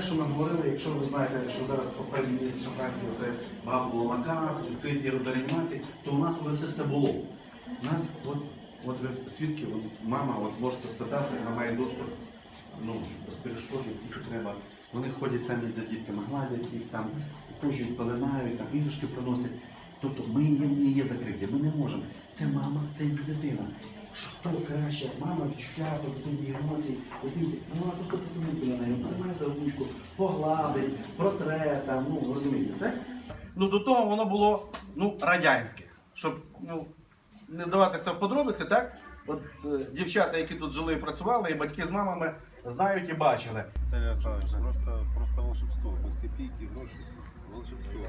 говорили, якщо ви знаєте, що зараз попередній місяць шампанського це багато було наказ, відкриті реанімації, то у нас вже це все було. У нас, от, от ви свідки, от, мама, от можете спитати, вона має доступ ну, без перешкоди, скільки треба. Вони ходять самі за дітками, гладять їх там, кушають, пеленають, там іграшки приносять. Тобто ми не є закриті, ми не можемо. Це мама, це дитина. Що краще, мама відчуття, позитивні емоції, дитинці, ну вона просто посидить біля неї, тримає за ручку, погладить, протре там, ну розумієте, так? Ну до того воно було ну, радянське. Щоб ну, не даватися в подробиці, так? От е, дівчата, які тут жили і працювали, і батьки з мамами знають і бачили. Виталий Александрович, просто, просто волшебство. Без. Волшебство.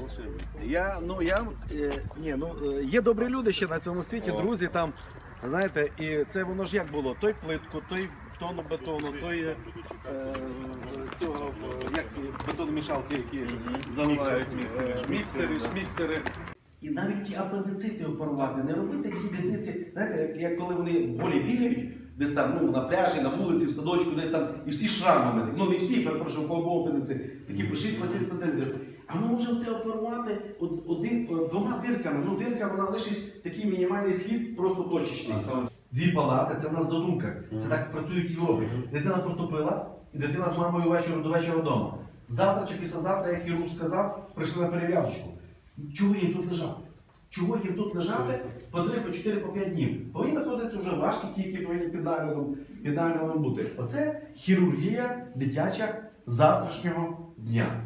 Волшебник. Я, ну, я, е, ні, ну, е, є добрі люди ще на цьому світі, друзі там, знаєте, і це воно ж як було, той плитку, той тонну бетону, той е, е, цього, е, як ці бетономішалки, які заливають міксери, міксери, шміксери. І навіть ті апендицити оперувати, не робити такі дитинці, знаєте, як, як коли вони голі бігають, десь там ну, на пляжі, на вулиці, в садочку, десь там, і всі шрамами, ну не всі, перепрошую, у кого апендицит, такі по 6 по 7 сантиметрів. А ми можемо це оперувати один, двома дирками. Ну, дирка вона лишить такий мінімальний слід, просто точечний. Дві палати, це в нас задумка. Це так працюють в Європі. Дитина поступила, і дитина з мамою вечора до вечора вдома. Завтра чи післязавтра, як хірург сказав, прийшли на перев'язочку. Чого їм тут лежати? Чого їм тут лежати по 3, по 4, по 5 днів? Повинні знаходитися вже важкі ті, які повинні під наглядом, під наглядом бути. Оце хірургія дитяча завтрашнього дня.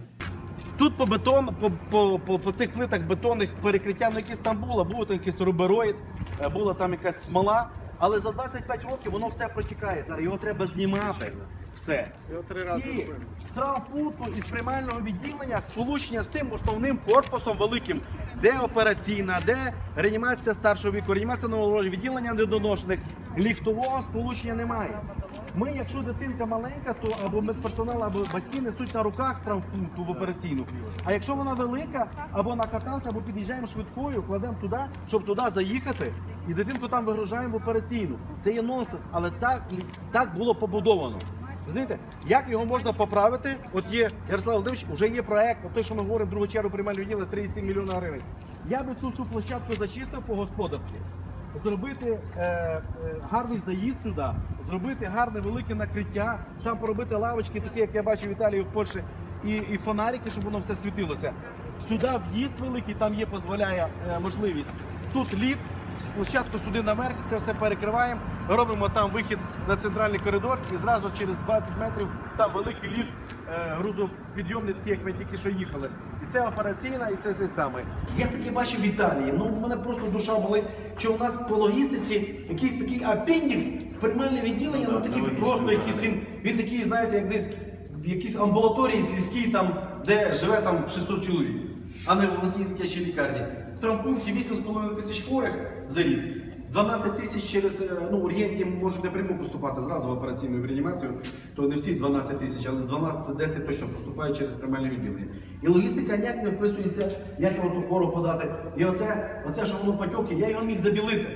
Тут по бетон, по, по, по, по цих плитах бетонних перекриття, ну якісь там було, був там якийсь рубероїд, е, була там якась смола. Але за 25 років воно все протікає. Зараз його треба знімати. Все. Його три рази І з травмпункту і з приймального відділення сполучення з тим основним корпусом великим, де операційна, де реанімація старшого віку, реанімація нового відділення недоношених, ліфтового сполучення немає. Ми, якщо дитинка маленька, то або медперсонал, або батьки несуть на руках з травмпункту в операційну. А якщо вона велика, або на каталці, або під'їжджаємо швидкою, кладемо туди, щоб туди заїхати, і дитинку там вигружаємо в операційну. Це є нонсенс, але так, так було побудовано. Розумієте, як його можна поправити? От є Ярослав Володимирович, вже є проект, той, що ми говоримо, другу чергу приймального відділу 3,7 мільйона гривень. Я би цю всю площадку зачистив по-господарськи. Зробити е, е, гарний заїзд сюди, зробити гарне велике накриття, там поробити лавочки, такі, як я бачив в Італії в Польщі, і, і фонарики, щоб воно все світилося. Сюди в'їзд великий, там є, дозволяє е, можливість. Тут ліфт, спочатку сюди наверх, це все перекриваємо, робимо там вихід на центральний коридор і зразу через 20 метрів там великий ліфт е, грузопідйомний, такий, як ми тільки що їхали. І це операційна, і це все саме. Я таке бачив в Італії. Ну, у мене просто душа болить, що у нас по логістиці якийсь такий апендікс, приймальне відділення, ну такий просто якийсь він, він такий, знаєте, як десь в якійсь амбулаторії сільській, там, де живе там 600 чоловік, а не в обласній дитячій лікарні. В травмпункті 8,5 тисяч хворих за рік. 12 тисяч через е, ну, ургентні можуть напряму поступати зразу в операційну в реанімацію, то не всі 12 тисяч, але з 12 10 точно поступають через приймальне відділення. І логістика ніяк не вписується, як його ту хвору подати. І оце, оце що воно потьоки, я його міг забілити.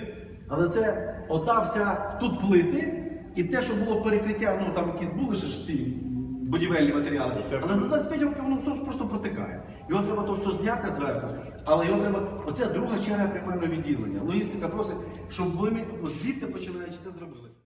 Але це ота вся тут плити, і те, що було перекриття, ну там якісь були ж ці будівельні матеріали. Але за 25 років воно все просто протикає. Його треба то все зняти зверху, але його треба. Оце друга черга приймального відділення. Логістика просить, щоб ви звідти починаючи це зробили.